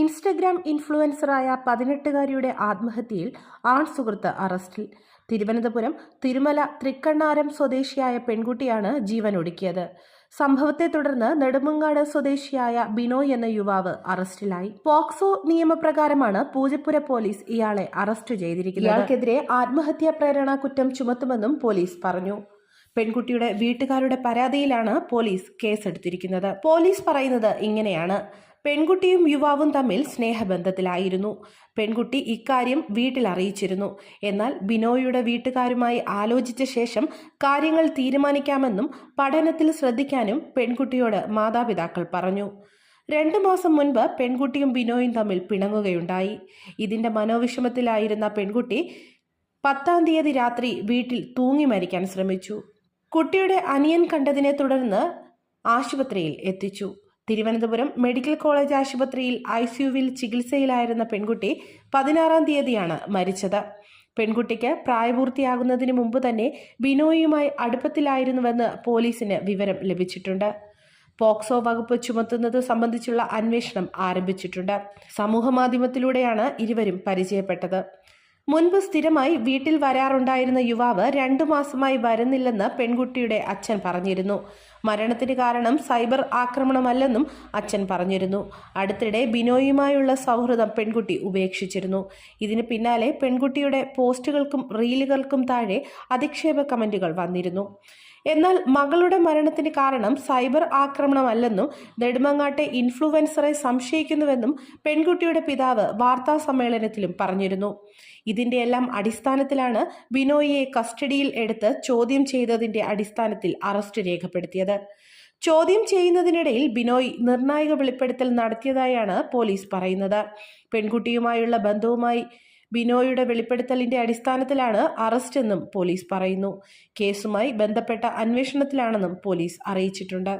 Instagram ഇൻഫ്ലുവൻസറായ പതിനെട്ടുകാരിയുടെ ആത്മഹത്യയിൽ ആൺ സുഹൃത്ത് അറസ്റ്റിൽ. തിരുവനന്തപുരം തിരുമല തൃക്കണ്ണാരം സ്വദേശിയായ പെൺകുട്ടിയാണ് ജീവൻ ഒടുക്കിയത് സംഭവത്തെ തുടർന്ന് നെടുമങ്ങാട് സ്വദേശിയായ ബിനോയ് എന്ന യുവാവ് അറസ്റ്റിലായി. പോക്സോ നിയമപ്രകാരമാണ് പൂജപ്പുര പോലീസ് ഇയാളെ അറസ്റ്റ് ചെയ്തിരിക്കുന്നത്. ഇയാൾക്കെതിരെ ആത്മഹത്യാ പ്രേരണ കുറ്റം ചുമത്തുമെന്നും പോലീസ് പറഞ്ഞു. പെൺകുട്ടിയുടെ വീട്ടുകാരുടെ പരാതിയിലാണ് പോലീസ് കേസെടുത്തിരിക്കുന്നത്. പോലീസ് പറയുന്നത് ഇങ്ങനെയാണ്. പെൺകുട്ടിയും യുവാവും തമ്മിൽ സ്നേഹബന്ധത്തിലായിരുന്നു. പെൺകുട്ടി ഇക്കാര്യം വീട്ടിൽ അറിയിച്ചിരുന്നു. എന്നാൽ ബിനോയുടെ വീട്ടുകാരുമായി ആലോചിച്ച ശേഷം കാര്യങ്ങൾ തീരുമാനിക്കാമെന്നും പഠനത്തിൽ ശ്രദ്ധിക്കാനും പെൺകുട്ടിയോട് മാതാപിതാക്കൾ പറഞ്ഞു. രണ്ടു മാസം മുൻപ് പെൺകുട്ടിയും ബിനോയും തമ്മിൽ പിണങ്ങുകയുണ്ടായി. ഇതിന്റെ മനോവിഷമത്തിലായിരുന്ന പെൺകുട്ടി പത്താം തീയതി രാത്രി വീട്ടിൽ തൂങ്ങി മരിക്കാൻ ശ്രമിച്ചു. കുട്ടിയുടെ അനിയൻ കണ്ടതിനെ തുടർന്ന് ആശുപത്രിയിൽ എത്തിച്ചു. തിരുവനന്തപുരം മെഡിക്കൽ കോളേജ് ആശുപത്രിയിൽ ഐ സിയുവിൽ ചികിത്സയിലായിരുന്ന പെൺകുട്ടി പതിനാറാം തീയതിയാണ് മരിച്ചത്. പെൺകുട്ടിക്ക് പ്രായപൂർത്തിയാകുന്നതിന് മുമ്പ് തന്നെ ബിനോയിയുമായി അടുപ്പത്തിലായിരുന്നുവെന്ന് പോലീസിന് വിവരം ലഭിച്ചിട്ടുണ്ട്. പോക്സോ വകുപ്പ് ചുമത്തുന്നത് സംബന്ധിച്ചുള്ള അന്വേഷണം ആരംഭിച്ചിട്ടുണ്ട്. സമൂഹമാധ്യമത്തിലൂടെയാണ് ഇരുവരും പരിചയപ്പെട്ടത്. മുൻപ് സ്ഥിരമായി വീട്ടിൽ വരാറുണ്ടായിരുന്ന യുവാവ് രണ്ടു മാസമായി വരുന്നില്ലെന്ന് പെൺകുട്ടിയുടെ അച്ഛൻ പറഞ്ഞിരുന്നു. മരണത്തിന് കാരണം സൈബർ ആക്രമണമല്ലെന്നും അച്ഛൻ പറഞ്ഞിരുന്നു. അടുത്തിടെ ബിനോയുമായുള്ള സൗഹൃദം പെൺകുട്ടി ഉപേക്ഷിച്ചിരുന്നു. ഇതിന് പിന്നാലെ പെൺകുട്ടിയുടെ പോസ്റ്റുകൾക്കും റീലുകൾക്കും താഴെ അധിക്ഷേപ കമന്റുകൾ വന്നിരുന്നു. എന്നാൽ മകളുടെ മരണത്തിന് കാരണം സൈബർ ആക്രമണമല്ലെന്നും നെടുമങ്ങാട്ടെ ഇൻഫ്ലുവൻസറെ സംശയിക്കുന്നുവെന്നും പെൺകുട്ടിയുടെ പിതാവ് വാർത്താ സമ്മേളനത്തിലും പറഞ്ഞിരുന്നു. ഇതിന്റെയെല്ലാം അടിസ്ഥാനത്തിലാണ് ബിനോയിയെ കസ്റ്റഡിയിൽ എടുത്ത് ചോദ്യം ചെയ്തതിന്റെ അടിസ്ഥാനത്തിൽ അറസ്റ്റ് രേഖപ്പെടുത്തിയത്. ചോദ്യം ചെയ്യുന്നതിനിടയിൽ ബിനോയ് നിർണായക വെളിപ്പെടുത്തൽ നടത്തിയതായാണ് പോലീസ് പറയുന്നത്. പെൺകുട്ടിയുമായുള്ള ബന്ധവുമായി ബിനോയുടെ വെളിപ്പെടുത്തലിന്റെ അടിസ്ഥാനത്തിലാണ് അറസ്റ്റ് എന്നും പോലീസ് പറയുന്നു. കേസുമായി ബന്ധപ്പെട്ട അന്വേഷണത്തിലാണെന്നും പോലീസ് അറിയിച്ചിട്ടുണ്ട്.